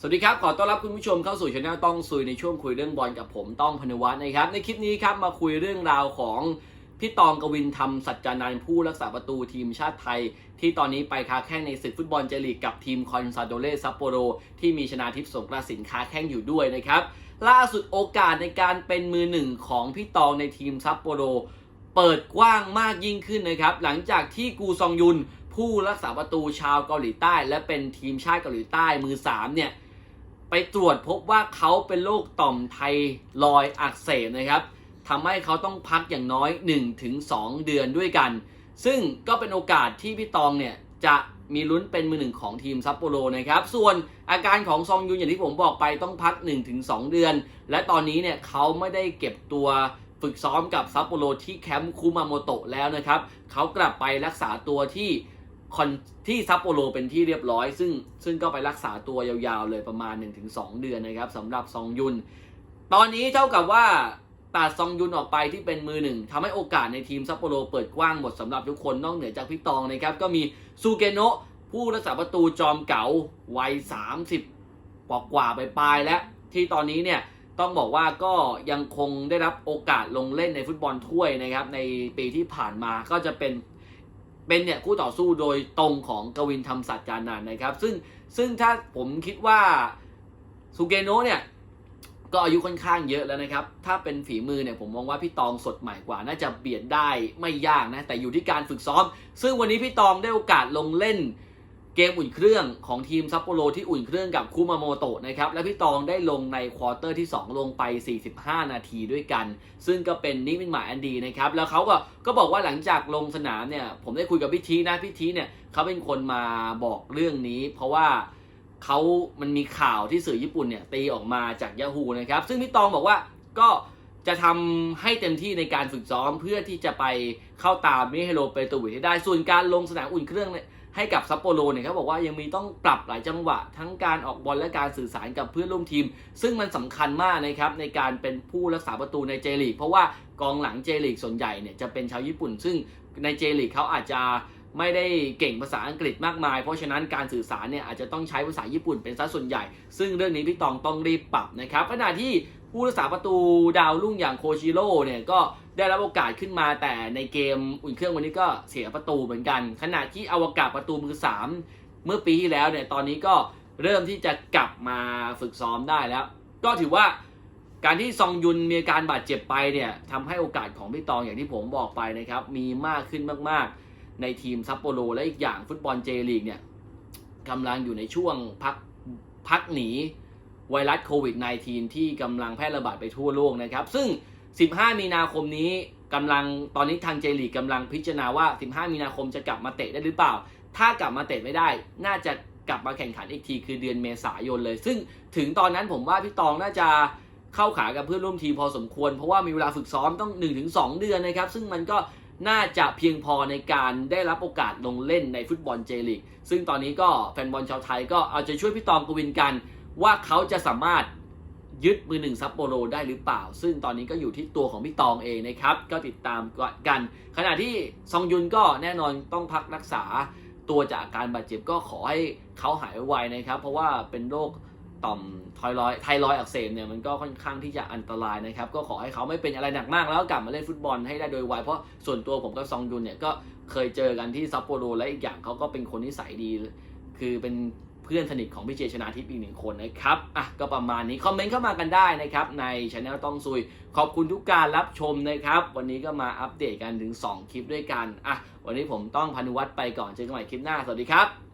สวัสดีครับ ขอต้อนรับคุณผู้ชมเข้าสู่ช anel ต้องซุยในช่วงคุยเรื่องบอลกับผมต้องพนวัฒน์นะครับ ในคลิปนี้ครับมาคุยเรื่องราวของพี่ตองกวินทำสัจจานันท์ผู้รักษาประตูทีมชาติไทย ที่ตอนนี้ไปค้าแข่งในศึกฟุตบอลเจลีกกับทีมคอนซาโดเลซัปโปโร ที่มีชนาทิพย์สงกระสินค้าแข่งอยู่ด้วยนะครับ ล่าสุดโอกาสในการเป็นมือหนึ่งของพี่ตองในทีมซัปโปโร เปิดกว้างมากยิ่งขึ้นนะครับหลังจากที่กูซองยุนผู้รักษาประตูชาวเกาหลีใต้ และเป็นทีมชาติเกาหลีใต้มือสามเนี่ย ไปตรวจพบว่าเขาเป็นโรคต่อมไทรอยอักเสบนะครับทำให้เขาต้องพักอย่างน้อย 1-2 เดือนด้วยกัน ซึ่งก็เป็นโอกาสที่พี่ตองเนี่ยจะมีลุ้นเป็นมือหนึ่งของทีมซัปโปโรนะครับ ส่วนอาการของซองยุนอย่างที่ผมบอกไปต้องพัก 1-2 เดือน และตอนนี้เนี่ยเขาไม่ได้เก็บตัวฝึกซ้อมกับซัปโปโรที่แคมป์คูมาโมโตะแล้วนะครับ เขากลับไปรักษาตัวที่ คอนที่ซัปโปโรเป็นที่เรียบร้อย ซึ่งซึ่งก็ไปรักษาตัวยาวๆเลยประมาณ 1-2 เดือนนะครับสำหรับซองยุน ตอนนี้เท่ากับว่าตัดซองยุนออกไปที่เป็นมือหนึ่งทำให้โอกาสในทีมซัปโปโรเปิดกว้างหมดสำหรับทุกคนนอกเหนือจากพี่ตองนะครับ ก็มีซูเกโนะผู้รักษาประตูจอมเก๋าวัย 30กว่ากว่าไปปลายแล้วที่ตอนนี้เนี่ยต้องบอกว่าก็ยังคงได้รับโอกาสลงเล่นในฟุตบอลถ้วยนะครับในปีที่ผ่านมาก็จะเป็น เป็นเนี่ยคู่ต่อสู้โดยตรงของกวินธรรมสัจจานันท์นะครับ ซึ่งซึ่งถ้าผมคิดว่าซูเกโนะเนี่ยก็อายุค่อนข้างเยอะแล้วนะครับ ถ้าเป็นฝีมือเนี่ยผมมองว่าพี่ตองสดใหม่กว่า น่าจะเบียดได้ไม่ยากนะ แต่อยู่ที่การฝึกซ้อม ซึ่งวันนี้พี่ตองได้โอกาสลงเล่น เกมอุ่นเครื่องของทีมซัปโปโรที่อุ่นเครื่องกับคูมาโมโตะนะครับ และพี่ตองได้ลงในควอเตอร์ที่ 2 ลงไป 45 นาทีด้วยกัน ซึ่งก็เป็นนิมิตหมายอันดีนะครับ แล้วเขาก็ก็บอกว่าหลังจากลงสนามเนี่ย ผมได้คุยกับพี่ทีนะ พี่ทีเนี่ยเขาเป็นคนมาบอกเรื่องนี้ เพราะว่าเขามันมีข่าวที่สื่อญี่ปุ่นเนี่ยตีออกมาจากย a ฮูนะครับ ซึ่งพี่ตองบอกว่าก็จะทำให้เต็มที่ในการฝึกซ้อมเพื่อที่จะไปเข้าตามมิเฮโรเปโตวิชให้ได้ ส่วนการลงสนามอุ่นเครื่องเนี่ย ให้กับซัปโปโรเนี่ยเขาบอกว่ายังมีต้องปรับหลายจังหวะ ทั้งการออกบอลและการสื่อสารกับเพื่อนร่วมทีม ซึ่งมันสำคัญมากนะครับในการเป็นผู้รักษาประตูในเจลีกเพราะว่ากองหลังเจลีกส่วนใหญ่เนี่ยจะเป็นชาวญี่ปุ่น ซึ่งในเจลีกเขาอาจจะไม่ได้เก่งภาษาอังกฤษมากมาย เพราะฉะนั้นการสื่อสารเนี่ยอาจจะต้องใช้ภาษาญี่ปุ่นเป็นซะส่วนใหญ่ ซึ่งเรื่องนี้พี่ตองต้องรีบปรับนะครับขณะที่ ผู้รักษาประตูดาวรุ่งอย่างโคชิโร่เนี่ยก็ได้รับโอกาสขึ้นมาแต่ในเกมอุ่นเครื่องวันนี้ก็เสียประตูเหมือนกัน ขณะที่อวกาศประตูมือสามเมื่อปีที่แล้วเนี่ยตอนนี้ก็เริ่มที่จะกลับมาฝึกซ้อมได้แล้ว ก็ถือว่าการที่ซองยุนมีอาการบาดเจ็บไปเนี่ยทำให้โอกาสของพี่ตองอย่างที่ผมบอกไปนะครับ มีมากขึ้นมากๆ ในทีมซัปโปโรและอีกอย่างฟุตบอลเจลีกเนี่ยกำลังอยู่ในช่วงพักพักหนี ไวรัสโควิด -19 ที่กำลังแพร่ระบาดไปทั่วโลกนะครับ ซึ่ง 15 มีนาคมนี้กำลังตอนนี้ทางเจลีกกำลังพิจารณาว่า 15 มีนาคมจะกลับมาเตะได้หรือเปล่า ถ้ากลับมาเตะไม่ได้ น่าจะกลับมาแข่งขันอีกทีคือเดือนเมษายนเลย ซึ่งถึงตอนนั้นผมว่าพี่ตองน่าจะเข้าขากับเพื่อนร่วมทีมพอสมควร เพราะว่ามีเวลาฝึกซ้อมต้อง 1-2 เดือนนะครับ ซึ่งมันก็น่าจะเพียงพอในการได้รับโอกาสลงเล่นในฟุตบอลเจลีกซึ่งตอนนี้ก็แฟนบอลชาวไทยก็เอาใจช่วยพี่ตองกวินกัน ว่าเขาจะสามารถยึดมือหนึ่งซัปโปโรได้หรือเปล่า ซึ่งตอนนี้ก็อยู่ที่ตัวของพี่ตองเองนะครับ ก็ติดตามกัน ขณะที่ซองยุนก็แน่นอนต้องพักรักษาตัวจากอาการบาดเจ็บก็ขอให้เขาหายไวนะครับ เพราะว่าเป็นโรคต่อมไทรอยด์ไทรอยอักเสบเนี่ยมันก็ค่อนข้างที่จะอันตรายนะครับ ก็ขอให้เขาไม่เป็นอะไรหนักมากแล้วก็กลับมาเล่นฟุตบอลให้ได้โดยไวเพราะส่วนตัวผมกับซองยุนเนี่ยก็เคยเจอกันที่ซัปโปโรและอีกอย่างเขาก็เป็นคนนิสัยดี คือเป็น เพื่อนสนิทของพี่เจชนาทิพย์อีกหนึ่งคนนะครับอะก็ประมาณนี้คอมเมนต์เข้ามากันได้นะครับในช anel ต้องซุย ขอบคุณทุกการรับชมนะครับ วันนี้ก็มาอัปเดตกันถึง 2 คลิปด้วยกันอะวันนี้ผมต้องพานุวัตรไปก่อนเจอกันใหม่คลิปหน้าสวัสดีครับ